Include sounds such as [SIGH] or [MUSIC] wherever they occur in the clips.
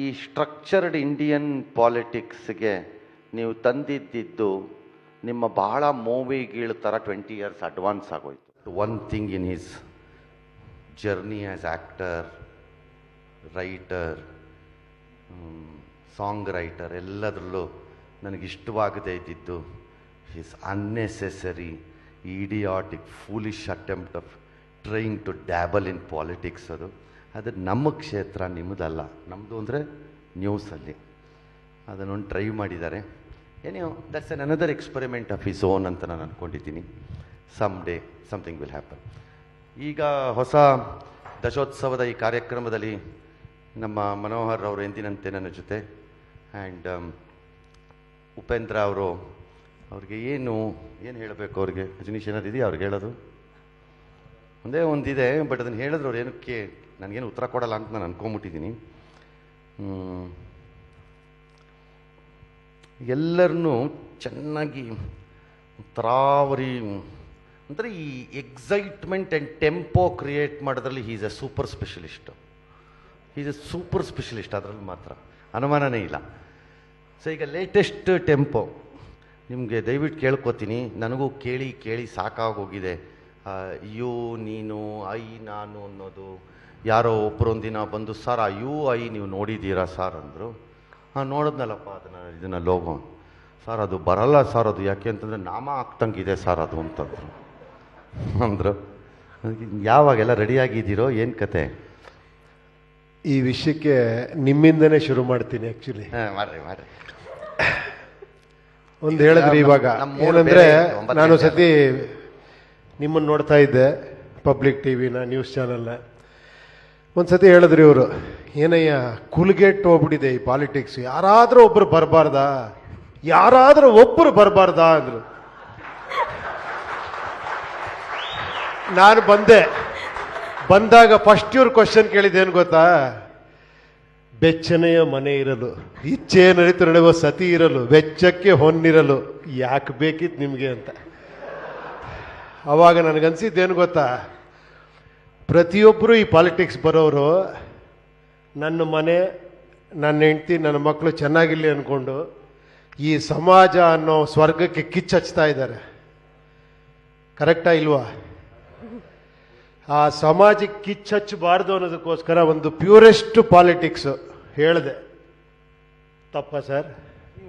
ಈ structured Indian ಪಾಲಿಟಿಕ್ಸ್ಗೆ ನೀವು ತಂದಿದ್ದಿದ್ದು ನಿಮ್ಮ ಬಹಳ ಮೂವಿಗಳ ಥರ ಟ್ವೆಂಟಿ ಇಯರ್ಸ್ ಅಡ್ವಾನ್ಸ್ ಆಗೋಯ್ತು. One thing in his journey as actor writer song writer ಎಲ್ಲದರಲ್ಲೂ ನನಗೆ ಇಷ್ಟವಾಗದೇ ಇದ್ದಿದ್ದು his unnecessary idiotic foolish attempt of trying to dabble in politics ಅದು. ಅದು ನಮ್ಮ ಕ್ಷೇತ್ರ, ನಿಮ್ಮದಲ್ಲ. ನಮ್ಮದು ಅಂದರೆ ನ್ಯೂಸಲ್ಲಿ ಅದನ್ನೊಂದು ಟ್ರೈ ಮಾಡಿದ್ದಾರೆ. ಏನೋ that's an another experiment of his own ಅಂತ ನಾನು ಅಂದ್ಕೊಂಡಿದ್ದೀನಿ some day something will happen ಈಗ ಹೊಸ ದಶೋತ್ಸವದ ಈ ಕಾರ್ಯಕ್ರಮದಲ್ಲಿ ನಮ್ಮ ಮನೋಹರ್ ಅವರು ಎಂದಿನಂತೆ ನನ್ನ ಜೊತೆ ಆ್ಯಂಡ್ ಉಪೇಂದ್ರ ಅವರು, ಅವ್ರಿಗೆ ಏನು ಏನು ಹೇಳಬೇಕು ಅವ್ರಿಗೆ? ರಜನೀಶ್ ಏನಾದ್ರು ಇದೆಯಾ ಅವ್ರಿಗೆ ಹೇಳೋದು? ಒಂದೇ ಒಂದಿದೆ ಬಟ್ ಅದನ್ನು ಹೇಳಿದ್ರು ಅವ್ರು ಏನಕ್ಕೆ ನನಗೇನು ಉತ್ತರ ಕೊಡಲ್ಲ ಅಂತ ನಾನು ಅನ್ಕೊಂಬಿಟ್ಟಿದ್ದೀನಿ. ಎಲ್ಲರನ್ನೂ ಚೆನ್ನಾಗಿ ತರಾವರಿ, ಅಂದರೆ ಈ ಎಕ್ಸೈಟ್ಮೆಂಟ್ ಆ್ಯಂಡ್ ಟೆಂಪೋ ಕ್ರಿಯೇಟ್ ಮಾಡೋದ್ರಲ್ಲಿ is a super specialist is a super specialist ಅದರಲ್ಲಿ ಮಾತ್ರ. ಅನುಮಾನನೇ ಇಲ್ಲ. ಸೊ ಈಗ ಲೇಟೆಸ್ಟ್ ಟೆಂಪೋ ನಿಮಗೆ ದಯವಿಟ್ಟು ಕೇಳ್ಕೊತೀನಿ. ನನಗೂ ಕೇಳಿ ಕೇಳಿ ಸಾಕಾಗೋಗಿದೆ. ಯು ನೀನು, ಐ, ನಾನು ಅನ್ನೋದು. ಯಾರೋ ಒಬ್ಬರು ಒಂದಿನ ಬಂದು ಸರ್ ಆ ಯು ಐ ನೀವು ನೋಡಿದ್ದೀರಾ ಸರ್? ಅಂದರು. ಹಾಂ ನೋಡಿದ್ನಲ್ಲಪ್ಪ ಅದನ್ನು ಇದನ್ನು ಲೋಗೋ. ಸರ್ ಅದು ಬರಲ್ಲ ಸರ್ ಅದು ಯಾಕೆ? ಅಂತಂದರೆ ನಾಮ ಆಗ್ತಂಗಿದೆ ಸರ್ ಅದು ಅಂತಂದರು. ಅಂದರು. ಯಾವಾಗೆಲ್ಲ ರೆಡಿಯಾಗಿದ್ದೀರೋ ಏನು ಕತೆ? ಈ ವಿಷಯಕ್ಕೆ ನಿಮ್ಮಿಂದನೇ ಶುರು ಮಾಡ್ತೀನಿ ಆ್ಯಕ್ಚುಲಿ ಹಾಂ ಮಾಡ್ರಿ ಮಾಡ್ರಿ. ಒಂದು ಹೇಳಿದ್ರಿ ಇವಾಗ. ಏನಂದರೆ ನಾನು. ಸತಿ ನಿಮ್ಮನ್ನು ನೋಡ್ತಾ ಇದ್ದೆ ಪಬ್ಲಿಕ್ ಟಿ ವಿನ ನ್ಯೂಸ್ ಚಾನಲ್ನ. ಒಂದು ಸತಿ ಹೇಳಿದ್ರಿ ಇವರು, ಏನಯ್ಯ, ಕುಲ್ಗೆಟ್ ಹೋಗ್ಬಿಟ್ಟಿದೆ ಈ ಪಾಲಿಟಿಕ್ಸ್ ಯಾರಾದರೂ ಒಬ್ರು ಬರಬಾರ್ದಾ? ಯಾರಾದರೂ ಒಬ್ಬರು ಬರಬಾರ್ದಾ? ಅಂದ್ರು. ನಾನು ಬಂದೆ. ಬಂದಾಗ ಫಸ್ಟ್ ಇವ್ರ ಕ್ವಶನ್ ಕೇಳಿದ್ದೇನು ಗೊತ್ತಾ? ಬೆಚ್ಚನೆಯ ಮನೆ ಇರಲು, ಇಚ್ಛೆ ನಡೀತು ನಡೆಯುವ ಸತಿ ಇರಲು, ವೆಚ್ಚಕ್ಕೆ ಹೊನ್ನಿರಲು, ಯಾಕೆ ಬೇಕಿತ್ತು ನಿಮಗೆ ಅಂತ. ಅವಾಗ ನನಗನ್ಸಿದ್ದೇನು ಗೊತ್ತಾ? ಪ್ರತಿಯೊಬ್ಬರು ಈ ಪಾಲಿಟಿಕ್ಸ್ ಬರೋರು ನನ್ನ ಮನೆ ನನ್ನ ಹೆಂಡ್ತಿ ನನ್ನ ಮಕ್ಕಳು ಚೆನ್ನಾಗಿರಲಿ ಅಂದ್ಕೊಂಡು ಈ ಸಮಾಜ ಅನ್ನೋ ಸ್ವರ್ಗಕ್ಕೆ ಕಿಚ್ಚಚ್ತಾ ಇದ್ದಾರೆ. ಕರೆಕ್ಟಾ ಇಲ್ವಾ? ಆ ಸಮಾಜಕ್ಕೆ ಕಿಚ್ಚಚ್ಚಬಾರ್ದು ಅನ್ನೋದಕ್ಕೋಸ್ಕರ ಒಂದು ಪ್ಯೂರೆಸ್ಟ್ ಪಾಲಿಟಿಕ್ಸ್ ಹೇಳಿದೆ. ತಪ್ಪ ಸರ್?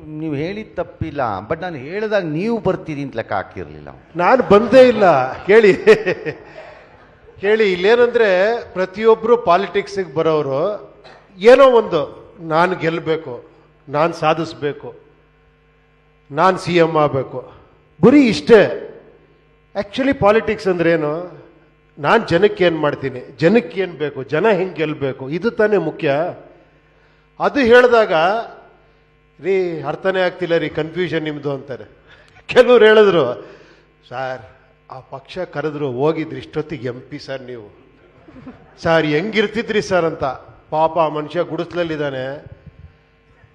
ನೀವು ಹೇಳಿದ ತಪ್ಪಿಲ್ಲ ಬಟ್ ನಾನು ಹೇಳಿದಾಗ ನೀವು ಬರ್ತೀರಿ ಅಂತ ಲೆಕ್ಕ ಹಾಕಿರಲಿಲ್ಲ ನಾನು ಬಂದೇ ಇಲ್ಲ ಕೇಳಿ. ಕೇಳಿ, ಇಲ್ಲೇನಂದ್ರೆ ಪ್ರತಿಯೊಬ್ಬರು ಪಾಲಿಟಿಕ್ಸಿಗೆ ಬರೋರು ಏನೋ ಒಂದು, ನಾನು ಗೆಲ್ಲಬೇಕು ನಾನು ಸಾಧಿಸ್ಬೇಕು, ನಾನು ಸಿ ಎಂ ಆಗಬೇಕು. ಬರೀ ಇಷ್ಟೇ. ಆ್ಯಕ್ಚುಲಿ ಪಾಲಿಟಿಕ್ಸ್ ಅಂದ್ರೆ ಏನು? ನಾನು ಜನಕ್ಕೆ ಏನು ಮಾಡ್ತೀನಿ? ಜನಕ್ಕೆ ಏನು ಬೇಕು? ಜನ ಹೆಂಗೆ ಗೆಲ್ಲಬೇಕು ಇದು ತಾನೇ ಮುಖ್ಯ. ಅದು ಹೇಳಿದಾಗ, ರೀ, ಅರ್ಥನೇ ಆಗ್ತಿಲ್ಲ ರೀ ಕನ್ಫ್ಯೂಷನ್ ನಿಮ್ಮದು ಅಂತಾರೆ. [LAUGHS] ಕೆಲವ್ರು ಹೇಳಿದ್ರು, ಸರ್ ಆ ಪಕ್ಷ ಕರೆದ್ರು ಹೋಗಿದ್ರಿ ಇಷ್ಟೊತ್ತಿಗೆ ಎಂ ಪಿ ಸರ್ ನೀವು. ಸರ್ ಹೆಂಗಿರ್ತಿದ್ರಿ ಸರ್ ಅಂತ. ಪಾಪ ಆ ಮನುಷ್ಯ ಗುಡಿಸ್ಲಲ್ಲಿದ್ದಾನೆ.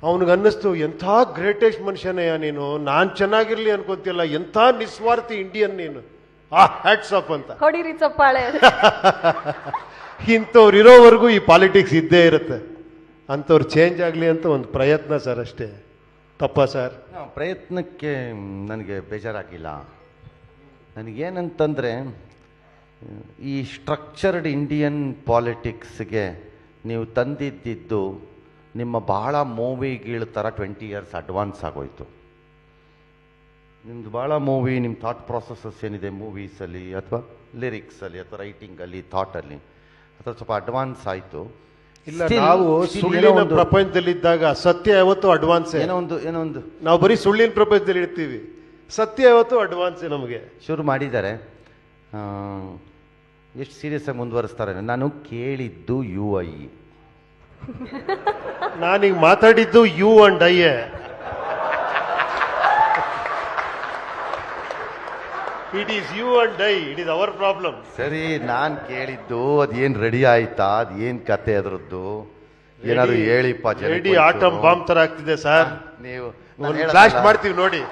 ಅವನಿಗೆ ಅನ್ನಿಸ್ತು ಎಂಥ ಗ್ರೇಟೆಸ್ಟ್ ಮನುಷ್ಯನಯ್ಯ ನೀನು. ನಾನು ಚೆನ್ನಾಗಿರ್ಲಿ ಅನ್ಕೊತಿಲ್ಲ ಎಂಥ ನಿಸ್ವಾರ್ಥಿ ಇಂಡಿಯನ್ ನೀನು. ಆ ಹ್ಯಾಟ್ಸ್ ಅಪ್ ಅಂತ. ಹೊಡಿರಿ ಚಪ್ಪಾಳೆ. [LAUGHS] ಇಂಥವ್ರು ಇರೋವರೆಗೂ ಈ ಪಾಲಿಟಿಕ್ಸ್ ಇದ್ದೇ ಇರುತ್ತೆ. ಅಂಥವ್ರು ಚೇಂಜ್ ಆಗಲಿ ಅಂತ ಒಂದು ಪ್ರಯತ್ನ ಸರ್ ಅಷ್ಟೇ. ತಪ್ಪ ಸರ್? ಆ, ಪ್ರಯತ್ನಕ್ಕೆ ನನಗೆ ಬೇಜಾರಾಗಿಲ್ಲ. ನನಗೇನಂತಂದರೆ ಈ ಸ್ಟ್ರಕ್ಚರ್ಡ್ ಇಂಡಿಯನ್ ಪಾಲಿಟಿಕ್ಸ್ಗೆ ನೀವು ತಂದಿದ್ದಿದ್ದು ನಿಮ್ಮ ಬಹಳ ಮೂವಿಗಳ ಥರ ಟ್ವೆಂಟಿ ಇಯರ್ಸ್ ಅಡ್ವಾನ್ಸ್ ಆಗೋಯ್ತು. ನಿಮ್ದು ಭಾಳ ಮೂವಿ ನಿಮ್ಮ ಥಾಟ್ ಪ್ರಾಸೆಸಸ್ ಏನಿದೆ ಮೂವೀಸಲ್ಲಿ ಅಥವಾ ಲಿರಿಕ್ಸಲ್ಲಿ ಅಥವಾ ರೈಟಿಂಗಲ್ಲಿ ಥಾಟಲ್ಲಿ ಅಥವಾ ಸ್ವಲ್ಪ ಅಡ್ವಾನ್ಸ್ ಆಯಿತು. ಇಲ್ಲ ನಾವು ಸುಳ್ಳಿನ ಪ್ರಪಂಚದಲ್ಲಿದ್ದಾಗ ಸತ್ಯ ಯಾವತ್ತು ಅಡ್ವಾನ್ಸ್ ಏನೋ ಒಂದು ಏನೋ ಒಂದು. ನಾವು ಬರೀ ಸುಳ್ಳಿನ ಪ್ರಪಂಚದಲ್ಲಿ ಇರ್ತೀವಿ. ಸತ್ಯ ಯಾವತ್ತು ಅಡ್ವಾನ್ಸ್ ನಮಗೆ. ಶುರು ಮಾಡಿದ್ದಾರೆ. ಎಷ್ಟು ಸೀರಿಯಸ್ ಆಗಿ ಮುಂದುವರಿಸ್ತಾರೆ ನಾನು ಕೇಳಿದ್ದು ಯು ಐ [LAUGHS] ನಾನೀಗ ಮಾತಾಡಿದ್ದು you and I it is you and I it is our problem ಸರಿ ನಾನು ಕೇಳಿದ್ದು ಅದೇನು ರೆಡಿ ಆಯ್ತಾ ಅದೇನು ಕತೆ ಅದರದ್ದು? ಏನಾದರೂ ಹೇಳಿಪ್ಪ ರೆಡಿ ಆಟಮ್. ಬಾಂಬ್ ತರ ಆಗ್ತಿದೆ ಸರ್ ನೀವು ಬ್ಲಾಸ್ಟ್ ಮಾಡ್ತೀವಿ ನೋಡಿ.